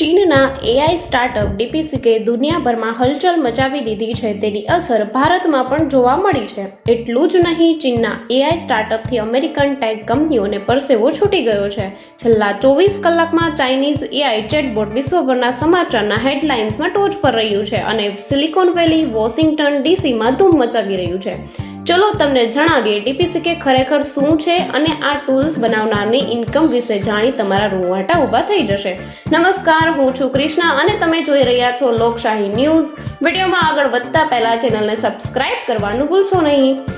ચીનના AI startup ડીપીસીકે દુનિયાભરમાં હલચલ મચાવી દીધી છે. તેની અસર ભારતમાં પણ જોવા મળી છે. એટલું જ નહીં, ચીનના એઆઈ સ્ટાર્ટઅપથી અમેરિકન ટેક કંપનીઓને પરસેવો છૂટી ગયો છે. છેલ્લા ચોવીસ કલાકમાં ચાઇનીઝ એઆઈ ચેટબોટ વિશ્વભરના સમાચારના હેડલાઇન્સમાં ટોચ પર રહ્યું છે અને સિલિકોન વેલી વોશિંગ્ટન ડીસીમાં ધૂમ મચાવી રહ્યું છે. ચલો તમને જણાવીએ ડીપીસીકે ખરેખર શું છે અને આ ટૂલ્સ બનાવનારની ઇન્કમ વિશે જાણી તમારા રૂવાટા ઊભા થઈ જશે. નમસ્કાર, હું છું ક્રિષ્ના અને તમે જોઈ રહ્યા છો લોકશાહી ન્યૂઝ. વિડીયોમાં આગળ વધતા પહેલા ચેનલને સબસ્ક્રાઇબ કરવાનું ભૂલશો નહીં.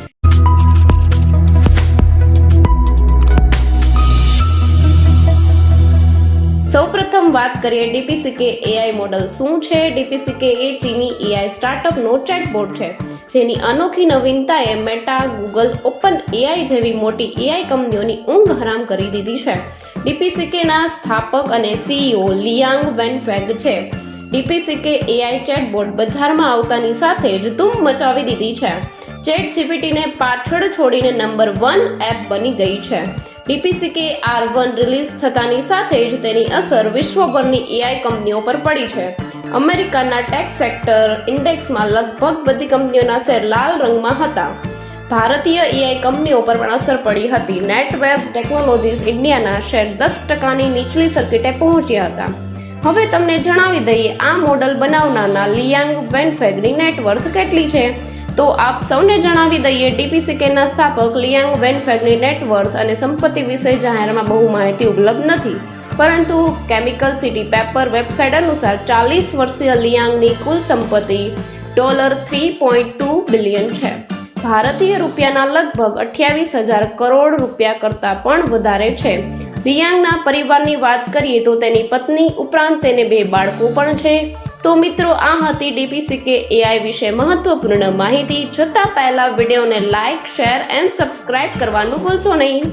વાત કરીએ ડીપીસીકે એઆઈ મોડલ શું છે? ડીપીસીકે એ ચીની એઆઈ સ્ટાર્ટઅપનો ચેટબોટ છે, જેની અનોખી નવીનતાએ મેટા ગૂગલ ઓપન એઆઈ જેવી મોટી એઆઈ કંપનીઓની ઊંઘ હરામ કરી દીધી છે. ડીપીસીકેના સ્થાપક અને સીઈઓ લિયાંગ વેનફેગ છે. ડીપીસીકે એઆઈ ચેટબોટ બજારમાં આવતાની સાથે જ ધૂમ મચાવી દીધી છે. ચેટ જીપીટીને પાછળ છોડીને નંબર વન એપ બની ગઈ છે. ડીપીસીકે આર વન રિલીઝ થતાની સાથે જ તેની અસર વિશ્વભરની એઆઈ કંપનીઓ પર પડી છે. અમેરિકાના ટેક સેક્ટર ઇન્ડેક્સમાં લગભગ બધી કંપનીઓના શેર લાલ રંગમાં હતા. ભારતીય એઆઈ કંપનીઓ પર પણ અસર પડી હતી. નેટવેબ ટેકનોલોજીસ ઇન્ડિયાના શેર દસ ટકાની નીચલી સર્કિટે પહોંચ્યા હતા. હવે તમને જણાવી દઈએ, આ મોડલ બનાવનારના લિયાંગ વેનફેગની નેટવર્થ કેટલી છે? તો આપ સૌને જણાવી દઈએ ડીપીસીકેના સ્થાપક લિયાંગ વેનફેગની નેટવર્થ અને સંપત્તિ વિશે જાહેરમાં બહુ માહિતી ઉપલબ્ધ નથી. પરંતુ કેમિકલ સિટી પેપર વેબસાઇટ અનુસાર ચાલીસ વર્ષીય લિયાંગની કુલ સંપત્તિ dollar three point two billion છે. ભારતીય રૂપિયાના લગભગ અઠ્યાવીસ હજાર કરોડ રૂપિયા કરતાં પણ વધારે છે. રિયાંગના પરિવારની વાત કરીએ તો તેની પત્ની ઉપરાંત તેને બે બાળકો પણ છે. તો મિત્રો, આ હતી ડીપીસીકે એઆઈ વિશે મહત્વપૂર્ણ માહિતી. જતાં પહેલા વિડીયોને લાઇક શેર એન્ડ સબસ્ક્રાઇબ કરવાનું ભૂલશો નહીં.